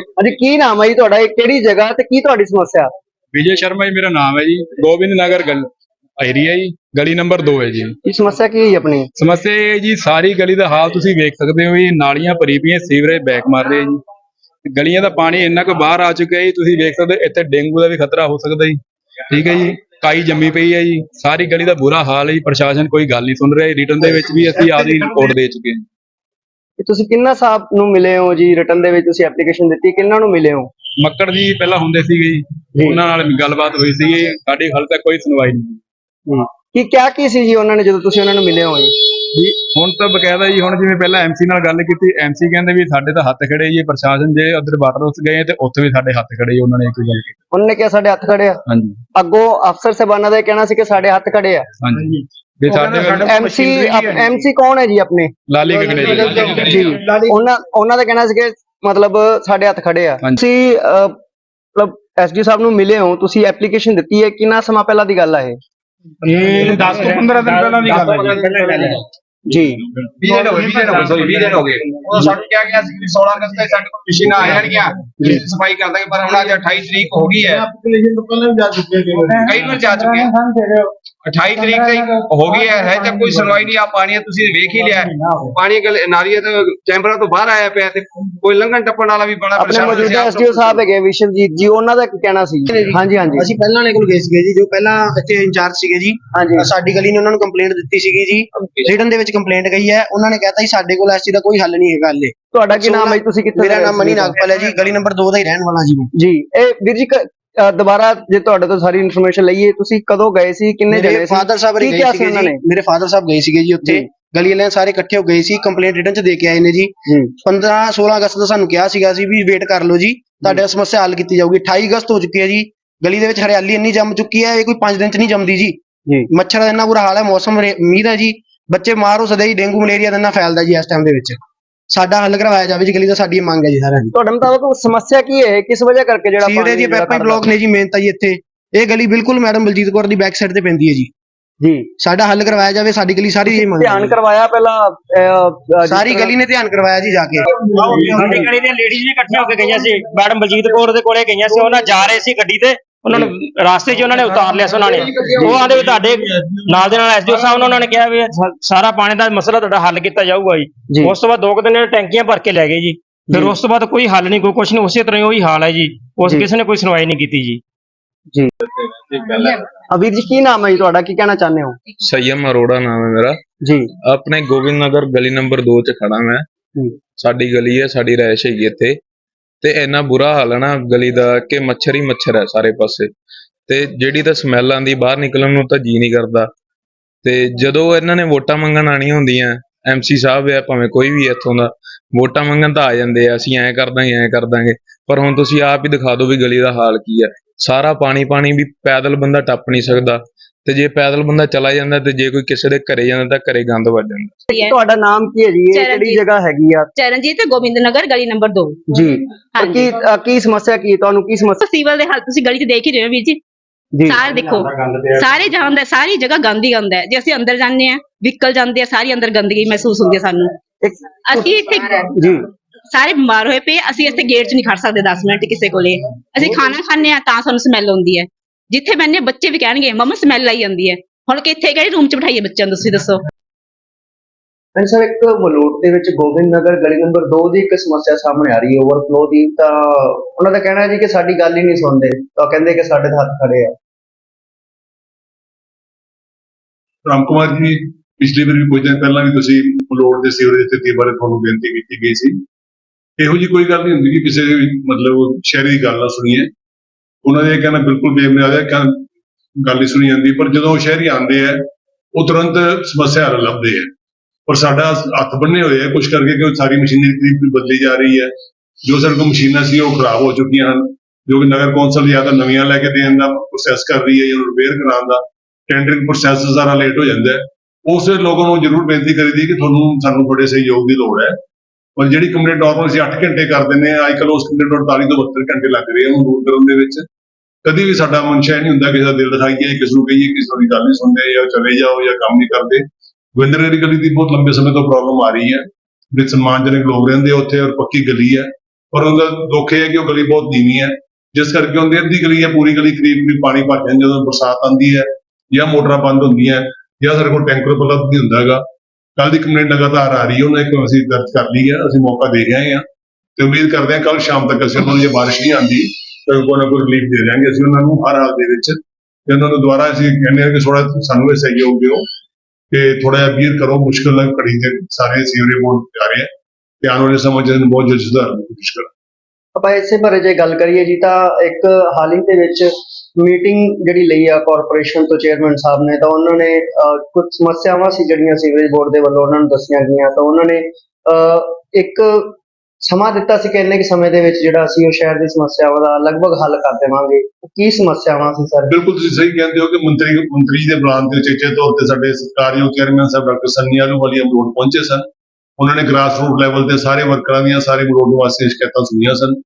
ਹਾਂਜੀ ਕੀ ਨਾਮ ਹੈ ਜੀ ਤੁਹਾਡਾ? ਇਹ ਕਿਹੜੀ ਜਗ੍ਹਾ ਤੇ ਕੀ ਤੁਹਾਡੀ ਸਮੱਸਿਆ? ਵਿਜੇ ਸ਼ਰਮਾ ਜੀ ਮੇਰਾ ਨਾਮ ਹੈ ਜੀ। ਗੋਬਿੰਦ ਨਗਰ ਗਲ ਏਰੀਆ ਜੀ ਗਲੀ ਨੰਬਰ 2 ਹੈ ਜੀ। ਕੀ ਸਮੱਸਿਆ ਕੀ ਹੈ ਆਪਣੀ? ਸਮੱਸਿਆ ਇਹ ਹੈ ਜੀ ਸਾਰੀ ਗਲੀ ਦਾ ਹਾਲ ਤੁਸੀਂ ਵੇਖ ਸਕਦੇ ਹੋ ਜੀ। ਨਾਲੀਆਂ ਭਰੀ ਪਈਆਂ ਸੀਵਰੇਜ ਬੈਕ ਮਾਰ ਰਹੇ ਜੀ। ਗਲੀਆਂ ਦਾ ਪਾਣੀ ਇੰਨਾ ਕੁ ਬਾਹਰ ਆ ਚੁੱਕਿਆ ਜੀ ਤੁਸੀਂ ਵੇਖ ਸਕਦੇ ਇੱਥੇ ਡੇਂਗੂ ਦਾ ਵੀ ਖਤਰਾ ਹੋ ਸਕਦਾ ਜੀ। ਠੀਕ ਹੈ ਜੀ ਕਾਈ ਜੰਮੀ ਪਈ ਹੈ ਜੀ। ਸਾਰੀ ਗਲੀ ਦਾ ਬੁਰਾ ਹਾਲ ਹੈ ਜੀ ਪ੍ਰਸ਼ਾਸਨ ਕੋਈ ਗੱਲ ਨਹੀਂ ਸੁਣ ਰਿਹਾ ਰਿਟਰਨ ਦੇ ਵਿੱਚ ਵੀ ਅਸੀਂ ਆਪਦੀ ਰਿਪੋਰਟ ਦੇ ਚੁੱਕੇ ਹਾਂ। ਕਿ ਤੁਸੀਂ ਕਿੰਨਾ ਸਾਹਿਬ ਨੂੰ ਮਿਲੇ ਹੋ ਜੀ? ਰਿਟਰਨ ਦੇ ਵਿੱਚ ਤੁਸੀਂ ਐਪਲੀਕੇਸ਼ਨ ਦਿੱਤੀ ਕਿੰਨਾ ਨੂੰ ਮਿਲੇ ਹੋ? ਮੱਕੜ ਜੀ ਪਹਿਲਾਂ ਹੁੰਦੇ ਸੀਗੇ ਜੀ। ਉਹਨਾਂ ਨਾਲ ਵੀ ਗੱਲਬਾਤ ਹੋਈ ਸੀਗੀ। ਸਾਡੀ ਹਾਲੇ ਤੱਕ ਕੋਈ ਸੁਣਵਾਈ ਨਹੀਂ ਕੀ ਕਿਆ ਕੀ ਸੀ ਜੀ ਉਹਨਾਂ ਨੇ ਜਦੋਂ ਤੁਸੀਂ ਉਹਨਾਂ ਨੂੰ ਮਿਲੇ ਹੋ ਜੀ? ਜੀ ਹੁਣ ਤਾਂ ਬਕਾਇਦਾ ਜੀ ਹੁਣ ਜਿਵੇਂ ਪਹਿਲਾਂ ਐਮਸੀ ਨਾਲ ਗੱਲ ਕੀਤੀ ਐਮਸੀ ਕਹਿੰਦੇ ਵੀ ਸਾਡੇ ਤਾਂ ਹੱਥ ਖੜੇ ਜੀ ਪ੍ਰਸ਼ਾਸਨ ਜੇ ਉਧਰ ਵਾਟਰ ਉਸ ਗਏ ਤੇ ਉੱਥੇ ਵੀ ਸਾਡੇ ਹੱਥ ਖੜੇ ਜੀ ਉਹਨਾਂ ਨੇ ਇੱਕ ਗੱਲ ਕੀਤੀ। ਉਹਨਾਂ ਨੇ ਕਿਹਾ ਸਾਡੇ ਹੱਥ ਖੜੇ ਆ? ਹਾਂਜੀ। ਅੱਗੋਂ ਅਫਸਰ ਸਾਹਿਬਾਨਾਂ ਦਾ ਇਹ ਕਹਿਣਾ ਸੀ ਕਿ ਸਾਡੇ ਹੱਥ ਖੜੇ ਆ। ਹਾਂਜੀ। ਵੀ ਸਾਡੇ ਵੱਲ ਐਮਸੀ ਐਮਸੀ ਕੌਣ ਹੈ ਜੀ ਆਪਣੇ? ਲਾਲੀ ਗਗਨੇ ਜੀ। ਜੀ। ਉਹਨਾਂ ਉਹਨਾਂ ਦਾ ਕਹਿਣਾ ਸੀ ਕਿ ਮਤਲਬ ਸਾਡੇ ਹੱਥ ਖੜੇ ਆ। ਹਾਂਜੀ। ਤੁਸੀਂ ਅਹ, ਮਤਲਬ ਐਸਡੀ ਸਾਹਿਬ ਨੂੰ ਮਿਲੇ ਹੋ ਤੁਸੀਂ ਐਪਲੀਕੇਸ਼ਨ ਦਿੱਤੀ ਹੈ ਕਿੰਨਾ ਸਮਾਂ ਪਹਿਲਾਂ ਦੀ ਗੱਲ ਆ ਇਹ? ਇਹ 10 ਤੋਂ 15 ਦਿਨ ਪਹਿਲਾਂ ਦੀ ਗੱਲ ਹੈ ਜੀ। 20 ਦਿਨ ਹੋ ਗਏ। 20 ਦਿਨ ਹੋ ਗਏ ਸੌਰੀ 20 ਦਿਨ ਹੋ ਗਏ। ਉਹ ਸਾਨੂੰ ਕਿਹਾ ਗਿਆ ਸੀ ਕਿ 16 ਅਗਸਤ ਤੱਕ ਸਾਡੇ ਕੋਲ ਮਸ਼ੀਨਾਂ ਆ ਜਾਣਗੀਆਂ ਜੀ। ਸਫ਼ਾਈ ਕਰ ਦਾਂਗੇ ਪਰ ਹੁਣ ਅੱਜ 28 ਤਰੀਕ ਹੋ ਗਈ ਹੈ। ਤੋਂ ਜਾ ਕਈ ਵਾਰ ਜਾ ਚੁੱਕੇ ਹਾਂ 28 ਤਰੀਕ ਤੱਕ ਹੋ ਗਈ ਹੈ ਹੈ ਤਾਂ ਕੋਈ ਸੁਣਵਾਈ ਨਹੀਂ ਆ ਪਾਣੀ ਹੈ, ਤੁਸੀਂ ਵੇਖ ਹੀ ਲਿਆ। ਹੈ। ਪਾਣੀ ਗਲ ਨਾਲੀਆਂ ਤੋਂ ਚੈਂਬਰਾਂ ਤੋਂ ਬਾਹਰ ਆਇਆ ਪਿਆ ਤੇ ਕੋਈ ਲੰਘਣ ਟੱਪਣ ਵਾਲਾ ਵੀ ਬੜਾ ਆਪਣੇ ਪਰੇਸ਼ਾਨ ਮੌਜੂਦਾ ਐਸਡੀਓ ਸਾਹਿਬ ਹੈਗੇ ਵਿਸ਼ਵਜੀਤ ਜੀ ਉਹਨਾਂ ਦਾ ਕੀ ਕਹਿਣਾ ਸੀ। ਹਾਂਜੀ ਹਾਂਜੀ। ਅਸੀਂ ਪਹਿਲਾਂ ਵਾਲੇ ਕੋਲ ਗਏ ਸੀਗੇ ਜੀ ਜੋ ਪਹਿਲਾਂ ਇੱਥੇ ਇੰਚਾਰਜ ਸੀਗੇ ਜੀ। ਹਾਂਜੀ। ਸਾਡੀ ਗਲੀ ਨੇ ਉਹਨਾਂ ਨੂੰ ਕੰਪਲੇਂਟ ਦਿੱਤੀ ਸੀਗੀ ਜੀ। ਰਿਟਨ ਦੇ ਵਿੱਚ ਕੰਪਲੇਂਟ ਗਈ ਹੈ ਉਹਨਾਂ ਨੇ ਕਹਿਤਾ ਜੀ ਸਾਡੇ ਕੋਲ ਚੀਜ਼ ਦਾ ਕੋਈ ਹੱਲ ਨਹੀਂ ਹੈਗਾ ਹਲੇ। ਤੁਹਾਡਾ ਕੀ ਨਾਮ ਹੈ ਜੀ? ਤੁਸੀਂ ਕਿੱਥੇ ਮੇਰਾ ਨਾਮ ਮਨੀ? ਨਾਗਪਾਲ ਹੈ ਜੀ ਗਲੀ ਨੰਬਰ 2 ਦਾ ਹੀ ਰਹਿਣ ਵਾਲਾ ਜੀ ਮੈਂ। ਜੀ ਇਹ ਵੀਰ ਜੀ ਕ- ਦੁਬਾਰਾ ਜੇ ਤੁਹਾਡੇ ਤੋਂ ਸਾਰੀ ਇਨਫੋਰਮੇਸ਼ਨ ਲਈਏ ਤੁਸੀਂ ਕਦੋਂ ਗਏ ਸੀ? ਕਿੰਨੇ ਜਣੇ ਸੀ? ਫਾਦਰ ਸਾਹਿਬ ਕੀ ਗਏ ਕਿਹਾ ਸੀ ਸੀਗੇ ਉਹਨਾਂ ਜੀ? ਨੇ? ਮੇਰੇ ਫਾਦਰ ਸਾਹਿਬ ਗਏ ਸੀਗੇ ਜੀ ਉੱਥੇ। ਜੀ। ਗਲੀ ਵਾਲੇ ਸਾਰੇ ਇਕੱਠੇ ਹੋ ਗਏ ਸੀ ਕੰਪਲੇਂਟ ਰਿਟਨ ਚ ਦੇ ਕੇ ਆਏ ਨੇ ਜੀ। ਜੀ। 15 16 ਅਗਸਤ ਦਾ ਸਾਨੂੰ ਕਿਹਾ ਸੀਗਾ ਸੀ ਵੀ ਵੇਟ ਕਰ ਲਓ ਜੀ। ਤੁਹਾਡੀ ਸਮੱਸਿਆ ਹੱਲ ਕੀਤੀ ਜਾਊਗੀ। 28 ਅਗਸਤ ਹੋ ਚੁੱਕੀ ਹੈ ਜੀ। ਗਲੀ ਦੇ ਵਿੱਚ ਹਰਿਆਲੀ ਇੰਨੀ ਜੰਮ ਚੁੱਕੀ ਹੈ ਇਹ ਕੋਈ 5 ਦਿਨ ਚ ਨਹੀਂ ਜੰਮਦੀ ਜੀ। ਜੀ। ਮੱਛਰ ਦਾ ਇੰਨਾ ਬੁਰਾ ਹਾਲ ਹੈ ਮੌਸਮ ਰੇ- ਮੀਂਹ ਦਾ ਜੀ। ਬੱਚੇ ਬਿਮਾਰ ਹੋ ਸਕਦੇ ਜੀ ਡੇਂਗੂ ਮਲੇਰੀਆ ਦਾ ਇੰਨਾ ਫੈਲਦਾ ਜੀ ਇਸ ਟਾਈਮ ਦੇ ਵਿੱਚ। ਸਾਡਾ ਹੱਲ ਕਰਵਾਇਆ ਜਾਵੇ ਜੀ ਗਲੀ ਦਾ ਸਾਡੀ ਇਹ ਮੰਗ ਹੈ ਜੀ ਸਾਰਿਆਂ ਦੀ। ਤੁਹਾਡੇ ਮੁਤਾਬਕ ਸਮੱਸਿਆ ਕੀ ਹੈ? ਕਿਸ ਵਜ੍ਹਾ ਕਰਕੇ ਜਿਹੜਾ ਸੀਵਰੇਜ ਦੀ ਪੈਪਾਂ? ਬਲੌਕ ਨੇ ਜੀ ਮੇਨ ਤਾਂ ਜੀ ਇੱਥੇ। ਇਹ ਗਲੀ ਬਿਲਕੁਲ ਮੈਡਮ ਬਲਜੀਤ ਕੌਰ ਦੀ ਬੈਕ ਸਾਈਡ ਤੇ ਪੈਂਦੀ ਹੈ ਜੀ। ਜੀ। ਸਾਡਾ ਹੱਲ ਕਰਵਾਇਆ ਜਾਵੇ ਸਾਡੀ ਗਲੀ ਸਾਰੀ ਇਹ ਮੰਗ ਹੈ ਧਿਆਨ। ਕਰਵਾਇਆ ਪਹਿਲਾਂ ਸਾਰੀ ਗਲੀ ਨੇ ਧਿਆਨ ਕਰਵਾਇਆ ਜੀ ਜਾ ਕੇ। ਸਾਡੀ ਗਲੀ ਦੀਆਂ ਲੇਡੀਜ਼ ਵੀ ਇਕੱਠੀਆਂ ਹੋ ਕੇ ਗਈਆਂ ਸੀ। ਮੈਡਮ ਬਲਜੀਤ ਕੌਰ ਦੇ ਕੋਲੇ ਗਈਆਂ ਸੀ ਉਹਨਾਂ ਜਾ ਰਹੇ ਸੀ ਗੱਡੀ ਤੇ। ਉਹਨਾਂ ਨੇ ਰਾਸਤੇ 'ਚ ਉਹਨਾਂ ਨੇ ਉਤਾਰ ਲਿਆ ਸੀ ਉਹਨਾਂ ਨੇ। ਉਹ ਆਂਦੇ ਵੀ ਤੁਹਾਡੇ ਨਾਲ ਦੇ ਨਾਲ ਐਸਡੀਓ ਸਾਹਿਬ ਨੂੰ ਉਹਨਾਂ ਨੇ ਕਿਹਾ ਵੀ ਸਾਰਾ ਪਾਣੀ ਦਾ ਮਸਲਾ ਤੁਹਾਡਾ ਹੱਲ ਕੀਤਾ ਜਾਊਗਾ ਜੀ। ਉਸ ਤੋਂ ਬਾਅਦ ਦੋ ਕੁ ਦਿਨ ਇਹ ਟੈਂਕੀਆਂ ਭਰ ਕੇ ਲੈ ਗਏ ਜੀ। ਫਿਰ ਉਸ ਤੋਂ ਬਾਅਦ ਕੋਈ ਹੱਲ ਨਹੀਂ ਕੋਈ ਕੁਛ ਨਹੀਂ ਉਸੇ ਤਰ੍ਹਾਂ ਉਹੀ ਹਾਲ ਹੈ ਜੀ। ਉਸ ਕਿਸੇ ਨੇ ਕੋਈ ਸੁਣਵਾਈ ਨਹੀਂ ਕੀਤੀ ਜੀ। ਅਵੀਰ ਜੀ ਕੀ ਨਾਮ ਹੈ ਜੀ ਤੁਹਾਡਾ? ਕੀ ਕਹਿਣਾ ਚਾਹੁੰਦੇ ਹੋ? संयम ਅਰੋੜਾ ਨਾਮ ਹੈ ਮੇਰਾ। ਜੀ। ਆਪਣੇ ਗੋਬਿੰਦ ਨਗਰ ਗਲੀ ਨੰਬਰ 2 ਚ ਖੜਾ ਮੈਂ। ਸਾਡੀ ਗਲੀ ਹੈ ਸਾਡੀ ਰਹਿਸ਼ ਹੈਗੀ ਇੱਥੇ। ਤੇ ਇੰਨਾ ਬੁਰਾ ਹਾਲ ਹੈ ਨਾ ਗਲੀ ਦਾ ਕਿ ਮੱਛਰ ਹੀ ਮੱਛਰ ਹੈ ਸਾਰੇ ਪਾਸੇ। ਤੇ ਜਿਹੜੀ ਤਾਂ ਸਮੈਲ ਆਂਦੀ ਬਾਹਰ ਨਿਕਲਣ ਨੂੰ ਤਾਂ ਜੀ ਨਹੀਂ ਕਰਦਾ। ਤੇ ਜਦੋਂ ਇਹਨਾਂ ਨੇ ਵੋਟਾਂ ਮੰਗਣ ਆਣੀਆਂ ਹੁੰਦੀਆਂ ਐਮਸੀ ਸਾਹਿਬ ਆ ਭਾਵੇਂ ਕੋਈ ਵੀ ਇੱਥੋਂ ਦਾ, ਵੋਟਾਂ ਮੰਗਣ ਤਾਂ ਆ ਜਾਂਦੇ ਆ, ਅਸੀਂ ਐਂ ਕਰ ਦਾਂਗੇ ਐਂ ਕਰ ਦਾਂਗੇ ਪਰ ਹੁਣ ਤੁਸੀਂ ਆਪ ਹੀ ਦਿਖਾ ਦਿਓ ਵੀ ਗਲੀ ਦਾ ਹਾਲ ਕੀ ਹੈ। ਸਾਰਾ ਪਾਣੀ ਪਾਣੀ ਵੀ ਪੈਦਲ ਬੰਦਾ ਟੱਪ ਨਹੀਂ ਸਕਦਾ ਤੇ ਜੇ ਪੈਦਲ ਬੰਦਾ ਚਲਾ ਜਾਂਦਾ ਤੇ ਜੇ ਕੋਈ ਕਿਸੇ ਦੇ ਘਰੇ ਜਾਂਦਾ ਤਾਂ ਘਰੇ ਗੰਦ ਵੱਜ ਜਾਂਦਾ। ਤੁਹਾਡਾ ਨਾਮ ਕੀ ਹੈ ਜੀ? ਇਹ ਕਿਹੜੀ ਚਰਨਜੀਤ। ਜਗ੍ਹਾ ਹੈਗੀ ਆ? ਚਰਨਜੀਤ ਤੇ ਗੋਬਿੰਦ ਨਗਰ ਗਲੀ ਨੰਬਰ 2 ਜੀ। ਪਰ ਹਾਂਜੀ। ਕੀ ਕੀ ਸਮੱਸਿਆ ਕੀ? ਤੁਹਾਨੂੰ ਕੀ ਸਮੱਸਿਆ? ਸਿਵਲ ਦੇ ਹਾਲ ਤੁਸੀਂ ਗਲੀ 'ਚ ਦੇਖ ਹੀ ਰਹੇ ਹੋ ਵੀਰ ਜੀ। ਜੀ। ਸਾਰੇ ਦੇਖੋ ਸਾਰੇ ਜਗ੍ਹਾ ਦਾ ਸਾਰੀ ਜਗ੍ਹਾ ਗੰਦ ਹੀ ਗੰਦ ਹੈ। ਜੇ ਅਸੀਂ ਅੰਦਰ ਜਾਂਦੇ ਆ ਵਹੀਕਲ ਜਾਂਦੇ ਆ ਸਾਰੀ ਅੰਦਰ ਗੰਦਗੀ ਮਹਿਸੂਸ ਹੁੰਦੀ ਹੈ ਸਾਨੂੰ। ਇੱਕ- ਅਸੀਂ ਇੱਥੇ ਜੀ। ਸਾਰੇ ਬਿਮਾਰ ਹੋਏ ਪਏ ਅਸੀਂ ਇੱਥੇ ਗੇਟ 'ਚ ਨਹੀਂ ਖੜ ਸਕਦੇ 10 ਮਿੰਟ ਕਿਸੇ ਕੋਲੇ। ਅਸੀਂ ਖਾਣਾ ਖਾਂਦੇ ਆ ਤਾਂ ਸਾਨੂੰ ਸਮੈਲ ਆਉਂਦੀ ਹੈ। ਜਿੱਥੇ ਮੈਨੇ ਬੱਚੇ ਵੀ ਕਹਿਣਗੇ ਮਮਾ ਸਮੈਲ ਆਈ ਜਾਂਦੀ ਹੈ। ਹੁਣ ਕਿੱਥੇ ਕਿਹੜੇ ਰੂਮ 'ਚ ਬਿਠਾਈਏ ਬੱਚਿਆਂ ਨੂੰ ਤੁਸੀਂ ਦੱਸੋ? ਸਰ ਇੱਕ ਮਲੋਟ ਦੇ ਵਿੱਚ ਗੋਬਿੰਦ ਨਗਰ ਗਲੀ ਨੰਬਰ 2 ਦੀ ਇੱਕ ਸਮੱਸਿਆ ਸਾਹਮਣੇ ਆ ਰਹੀ ਹੈ ਓਵਰਫਲੋ ਦੀ। ਤਾਂ ਉਹਨਾਂ ਦਾ ਕਹਿਣਾ ਹੈ ਜੀ ਕਿ ਸਾਡੀ ਗੱਲ ਹੀ ਨਹੀਂ ਸੁਣਦੇ। ਤਾਂ ਕਹਿੰਦੇ ਕਿ ਸਾਡੇ ਹੱਥ ਖੜੇ ਆ। ਰਾਮ ਕੁਮਾਰ ਜੀ ਪਿਛਲੀ ਵਾਰ ਵੀ ਕੁਝ ਦਿਨ ਪਹਿਲਾਂ ਵੀ ਤੁਸੀਂ ਮਲੋੜ ਦੇ ਸੀਵਰੇਜ ਸਥਿਤੀ ਬਾਰੇ ਤੁਹਾਨੂੰ ਬੇਨਤੀ ਕੀਤੀ ਗਈ ਸੀ। ਇਹੋ ਜੀ ਕੋਈ ਗੱਲ ਨਹੀਂ ਹੁੰਦੀ ਕਿ ਕਿਸੇ ਵੀ ਮਤਲਬ ਸ਼ਹਿਰੀ ਦੀ ਗੱਲ ਨਾ ਸੁਣੀਏ। ਉਹਨਾਂ ਦੇ ਕਹਿਣਾ ਬਿਲਕੁਲ ਬੇਬੁਨਿਆਦ ਹੈ ਕਿ ਗੱਲ ਨਹੀਂ ਸੁਣੀ ਜਾਂਦੀ, ਪਰ ਜਦੋਂ ਉਹ ਸ਼ਹਿਰੀ ਆਉਂਦੇ ਆ, ਉਹ ਤੁਰੰਤ ਸਮੱਸਿਆ ਹੱਲ ਲੱਭਦੇ ਆ। ਪਰ ਸਾਡਾ ਹੱਥ ਬੰਨੇ ਹੋਏ ਆ ਕੁਝ ਕਰਕੇ ਕਿ ਸਾਰੀ ਮਸ਼ੀਨਰੀ ਬਦਲੀ ਜਾ ਰਹੀ ਹੈ। ਜੋ ਸਾਡੇ ਕੋਲ ਮਸ਼ੀਨਾਂ ਸੀ, ਉਹ ਖਰਾਬ ਹੋ ਚੁੱਕੀਆਂ ਹਨ। ਜੋ ਕਿ ਨਗਰ ਕੌਂਸਲ ਜਾਂ ਤਾਂ ਨਵੀਆਂ ਲੈ ਕੇ ਦੇਣ ਦਾ ਪ੍ਰੋਸੈਸ ਕਰ ਰਹੀ ਹੈ ਜਾਂ ਰਿਪੇਅਰ ਕਰਾਉਣ ਦਾ ਟੈਂਡਰਿੰਗ ਪ੍ਰੋਸੈਸ ਸਾਰਾ ਲੇਟ ਹੋ ਜਾਂਦਾ ਹੈ। ਉਸ ਲੋਕਾਂ ਨੂੰ ਜ਼ਰੂਰ ਬੇਨਤੀ ਕਰੀਦੀ ਕਿ ਤੁਹਾਨੂੰ ਸਾਨੂੰ ਤੁਹਾਡੇ ਸਹਿਯੋਗ ਦੀ ਲੋੜ ਹੈ। ਪਰ ਜਿਹੜੀ ਕੰਪਲੇਂਟ ਨਾਰਮਲ ਅਸੀਂ 8 ਘੰਟੇ ਕਰ ਦਿੰਦੇ ਆ ਅੱਜਕੱਲ ਉਸ ਕੰਪਲੇਂਟ 48 ਤੋਂ 72 ਘੰਟੇ ਲੱਗ ਰਹੇ ਆ ਉਹਨੂੰ ਦੂਰ ਕਰਨ ਦੇ ਵਿੱਚ। ਕਦੀ ਵੀ ਸਾਡਾ ਮਨਸ਼ਾ ਨਹੀਂ ਹੁੰਦਾ ਕਿਸੇ ਦਾ ਦਿਲ ਦਿਖਾਈਏ, ਕਿਸੇ ਨੂੰ ਕਹੀਏ ਕਿਸੇ ਦੀ ਗੱਲ ਨਹੀਂ ਸੁਣਦੇ ਜਾਂ ਚਲੇ ਜਾਓ ਜਾਂ ਕੰਮ ਨਹੀਂ ਕਰਦੇ। ਗੋਬਿੰਦਰ ਗਲੀ ਦੀ ਬਹੁਤ ਲੰਬੇ ਸਮੇਂ ਤੋਂ ਪ੍ਰੋਬਲਮ ਆ ਰਹੀ ਹੈ। ਬੜੇ ਸਨਮਾਨਜਨਕ ਲੋਕ ਰਹਿੰਦੇ ਆ ਉੱਥੇ ਔਰ ਪੱਕੀ ਗਲੀ ਹੈ। ਔਰ ਉਹਦਾ ਦੁੱਖ ਇਹ ਹੈ ਕਿ ਉਹ ਗਲੀ ਬਹੁਤ ਨੀਵੀਂ ਹੈ। ਜਿਸ ਕਰਕੇ ਉਹਦੀ ਅੱਧੀ ਗਲੀ ਹੈ ਪੂਰੀ ਗਲੀ ਕਰੀਬ ਕਰੀਬ ਪਾਣੀ ਭਰ ਜਾਂਦਾ ਜਦੋਂ ਬਰਸਾਤ ਆਉਂਦੀ ਹੈ ਜਾਂ ਮੋਟਰਾਂ ਬੰਦ ਹੁੰਦੀਆਂ ਜਾਂ ਸਾਡੇ ਕੋਲ ਟੈਂਕਰ ਉਪਲਬਧ ਨਹੀਂ ਹੁੰਦਾ ਹੈਗਾ ਕੱਲ ਦੀ ਕੰਪਲੇਂਟ ਲਗਾਤਾਰ ਆ ਰਹੀ ਹੈ, ਉਹਨਾਂ ਇੱਕ ਅਸੀਂ ਦਰਜ ਕਰ ਲਈ ਹੈ, ਅਸੀਂ ਮੌਕਾ ਦੇ ਰਹੇ ਹਾਂ ਤੇ ਉਮੀਦ ਕਰਦੇ ਹਾਂ ਕੱਲ ਸ਼ਾਮ ਤੱਕ ਅਸੀਂ ਉਹਨਾਂ ਨੂੰ ਜੇ ਬਾਰਿਸ਼ ਨਹੀਂ ਆਉਂਦੀ, ਤਾਂ ਕੋਈ ਨਾ ਕੋਈ ਰਿਲੀਫ ਦੇ ਦਿਆਂਗੇ। ਅਸੀਂ ਉਹਨਾਂ ਨੂੰ ਹਰ ਹਾਲ ਦੇ ਵਿੱਚ ਤੇ ਉਹਨਾਂ ਨੂੰ ਦੁਬਾਰਾ ਅਸੀਂ ਕਹਿੰਦੇ ਹਾਂ ਕਿ ਥੋੜਾ ਸਾਨੂੰ ਇਹ ਸਹਿਯੋਗ ਦਿਓ ਕਿ ਥੋੜਾ ਜਿਹਾ ਵੀਰ ਕਰੋ, ਮੁਸ਼ਕਲ ਘੜੀ ਤੇ ਸਾਰੇ ਸੀਵਰੇਜ ਬੋਰਡ ਜਾ ਰਹੇ ਆ। ਤੇ ਆਉਣ ਵਾਲੇ ਸਮੇਂ 'ਚ ਬਹੁਤ ਜਲਦੀ ਸੁਧਾਰਨ ਦੀ ਕੋਸ਼ਿਸ਼ ਕਰਾਂਗੇ। ਆਪਾਂ ਇਸੇ ਬਾਰੇ ਜੇ ਗੱਲ ਕਰੀਏ ਜੀ, ਤਾਂ ਇੱਕ ਹਾਲ ਹੀ ਦੇ ਵਿੱਚ ਮੀਟਿੰਗ ਜਿਹੜੀ ਲਈ ਆ ਕਾਰਪੋਰੇਸ਼ਨ ਤੋਂ ਚੇਅਰਮੈਨ ਸਾਹਿਬ ਨੇ, ਤਾਂ ਉਹਨਾਂ ਨੇ ਕੁਝ ਸਮੱਸਿਆਵਾਂ ਸੀ ਜਿਹੜੀਆਂ ਸੀਵਰੇਜ ਬੋਰਡ ਦੇ ਵੱਲੋਂ ਉਹਨਾਂ ਨੂੰ ਦੱਸੀਆਂ ਗਈਆਂ। ਤਾਂ ਉਹਨਾਂ ਨੇ ਇੱਕ ਸਮਾਂ ਦਿੱਤਾ ਸੀ ਕਿ ਇੰਨੇ ਕੁ ਸਮੇਂ ਦੇ ਵਿੱਚ ਜਿਹੜਾ ਅਸੀਂ ਉਹ ਸ਼ਹਿਰ ਦੀ ਸਮੱਸਿਆਵਾਂ ਦਾ ਲਗਭਗ ਹੱਲ ਕਰ ਦੇਵਾਂਗੇ। ਕੀ ਸਮੱਸਿਆਵਾਂ ਸੀ, ਸਰ? ਬਿਲਕੁਲ ਤੁਸੀਂ ਸਹੀ ਕਹਿੰਦੇ ਹੋ ਕਿ ਮੰਤਰੀ ਮੰਤਰੀ ਦੇ ਬੁਲਾਉਣ ਤੇ ਉਚੇਚੇ ਤੌਰ ਤੇ ਸਾਡੇ ਸਤਿਕਾਰਯੋਗ ਚੇਅਰਮੈਨ ਸਾਹਿਬ ਡਾਕਟਰ ਸੰਨੀ ਆਲੂਵਾਲੀਆ ਮਲੋਟ ਪਹੁੰਚੇ ਸਨ। ਉਹਨਾਂ ਨੇ ਗ੍ਰਾਸ ਰੂਟ ਲੈਵਲ ਤੇ ਸਾਰੇ ਵਰਕਰਾਂ ਦੀਆਂ, ਸਾਰੇ ਮਲੋਟ ਨਿਵਾਸੀਆਂ ਸ਼ਿਕਾਇਤਾਂ ਸੁਣੀਆਂ ਸਨ।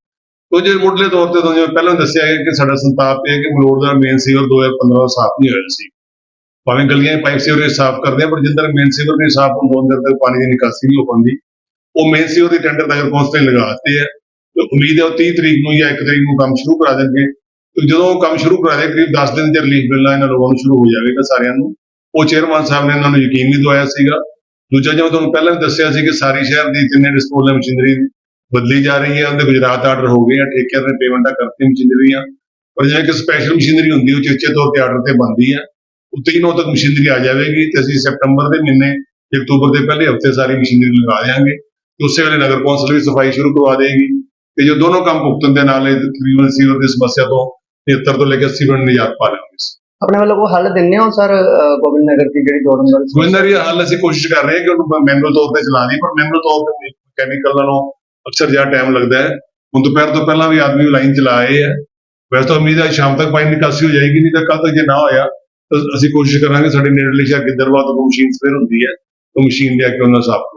ਤੋ ਜੇ ਮੁੱਢਲੇ ਤੌਰ ਤੇ ਤੁਹਾਨੂੰ ਪਹਿਲਾਂ ਦੱਸਿਆ ਗਿਆ ਕਿ ਸਾਡਾ ਸੰਤਾਪ ਇਹ ਹੈ ਕਿ ਮਲੋਟ ਦਾ ਮੇਨ ਸੀਵਰ 2015 ਸਾਫ਼ ਨਹੀਂ ਹੋਇਆ ਸੀ। ਭਾਵੇਂ ਗਲੀਆਂ ਪਾਈਪ ਸੀਵਰੇਜ ਸਾਫ਼ ਕਰਦੇ ਆ, ਪਰ ਜਿੰਦਰ ਮੇਨ ਸੀਵਰ ਨਹੀਂ ਸਾਫ਼ ਹੁੰਦਾ ਅੰਦਰ ਤੱਕ ਪਾਣੀ ਦੀ ਨਿਕਾਸੀ ਨਹੀਂ ਹੋ ਪਾਉਂਦੀ। ਉਹ ਮੇਨ ਸੀਵਰ ਦੀ ਟੈਂਡਰ ਤੱਕ ਪਹੁੰਚਦੇ ਨੇ ਲਗਾ ਦਿੱਤੇ ਆ। ਤੇ ਉਮੀਦ ਹੈ ਉਹ 30 ਤਰੀਕ ਨੂੰ ਜਾਂ 1 ਤਰੀਕ ਨੂੰ ਕੰਮ ਸ਼ੁਰੂ ਕਰਾ ਦੇਣਗੇ। ਤੇ ਜਦੋਂ ਉਹ ਕੰਮ ਸ਼ੁਰੂ ਕਰਾ ਦੇ, ਕਰੀਬ 10 ਦਿਨ ਚ ਰਿਲੀਫ ਮਿਲਣਾ ਇਹਨਾਂ ਲੋਕਾਂ ਨੂੰ ਸ਼ੁਰੂ ਹੋ ਜਾਵੇਗਾ ਸਾਰਿਆਂ ਨੂੰ। ਉਹ ਚੇਅਰਮੈਨ ਸਾਹਿਬ ਨੇ ਇਹਨਾਂ ਨੂੰ ਯਕੀਨ ਵੀ ਦਵਾਇਆ ਸੀਗਾ। ਦੂਜਾ ਜਿਵੇਂ ਤੁਹਾਨੂੰ ਪਹਿਲਾਂ ਵੀ ਦੱਸਿਆ ਸੀ ਕਿ ਸਾਰੀ ਸ਼ਹਿਰ ਦੀ ਜਿੰਨੇ ਡਿਸਪੋਜ਼ਲ ਮਸ਼ੀਨਰੀ ਬਦਲੀ ਜਾ ਰਹੀ ਹੈ, ਉਹਦੇ ਗੁਜਰਾਤ ਆਰਡਰ ਹੋ ਗਏ ਆ ਠੇਕਿਆਂ ਨੇ ਪੇਮੈਂਟਾਂ ਕਰਤੀ ਮਸ਼ੀਨਰੀ ਪਰ ਜਿਵੇਂ ਕਿ ਸਪੈਸ਼ਲ ਮਸ਼ੀਨਰੀ ਹੁੰਦੀ ਉਹ ਚੇਚੇ ਤੌਰ ਤੇ ਆਰਡਰ ਤੇ ਬਣਦੀ ਹੈ ਉਹ ਤੀਹ ਨੌ ਤੱਕ ਮਸ਼ੀਨਰੀ ਆ ਜਾਵੇਗੀ ਤੇ ਅਸੀਂ ਸੈਪਟੰਬਰ ਦੇ ਮਹੀਨੇ ਅਕਤੂਬਰ ਦੇ ਪਹਿਲੇ ਹਫ਼ਤੇ ਸਾਰੀ ਮਸ਼ੀਨਰੀ ਲਗਾ ਦਿਆਂਗੇ। ਤੇ ਉਸੇ ਵੇਲੇ ਨਗਰ ਕੌਂਸਲ ਵੀ ਸਫ਼ਾਈ ਸ਼ੁਰੂ ਕਰਵਾ ਦੇਗੀ ਤੇ ਜੋ ਦੋਨੋਂ ਕੰਮ ਭੁਗਤਣ ਦੇ ਨਾਲ ਇਹ ਤਕਰੀਬਨ ਸੀਵਰ ਦੀ ਸਮੱਸਿਆ ਤੋਂ 73 ਤੋਂ ਲੈ ਕੇ 80 ਮਿੰਟ ਨਿਜਾਤ ਪਾ ਲੈਣਗੇ ਆਪਣੇ ਵੱਲੋਂ ਕੋਈ ਹੱਲ ਦਿੰਨੇ ਹੋ ਸਰ ਗੋਬਿੰਦ ਨਗਰ ਦੀ ਜਿਹੜੀ ਦੋ ਨੰਬਰ ਸਮੱਸਿਆ ਇਹ ਹਾਲ ਅਸੀਂ ਕੋਸ਼ਿਸ਼ ਕਰ ਰਹੇ ਹਾਂ ਕਿ ਉਹਨੂੰ ਮੈਨੂਅਲ ਤੌਰ ਤੇ ਚਲਾ ਪਰ ਮੈਨੂਅਲ ਤੌਰ ਤੇ ਮਕੈਨੀਕਲ ਨਾਲੋਂ ਅਕਸਰ ਜ਼ਿਆਦਾ ਟਾਈਮ ਲੱਗਦਾ ਹੈ। ਹੁਣ ਦੁਪਹਿਰ ਤੋਂ ਪਹਿਲਾਂ ਵੀ ਆਦਮੀ ਲਾਈਨ ਚਲਾ ਆਏ ਹੈ ਵੈਸੇ ਤਾਂ ਉਮੀਦ ਹੈ ਸ਼ਾਮ ਤੱਕ ਪਾਣੀ ਨਿਕਾਸੀ ਹੋ ਜਾਏਗੀ, ਨਹੀਂ ਤਾਂ ਕੱਲ ਤੱਕ ਜੇ ਨਾ ਹੋਇਆ, ਤਾਂ ਅਸੀਂ ਕੋਸ਼ਿਸ਼ ਕਰਾਂਗੇ ਸਾਡੇ ਨੇੜਲੇ ਸ਼ਹਿਰ ਗਿੱਦਰਵਾ ਤੋਂ ਮਸ਼ੀਨ ਸਪੇਅਰ ਹੁੰਦੀ ਹੈ, ਉਹ ਮਸ਼ੀਨ ਲਿਆ ਕੇ ਉਹਨਾਂ ਸਾਫ਼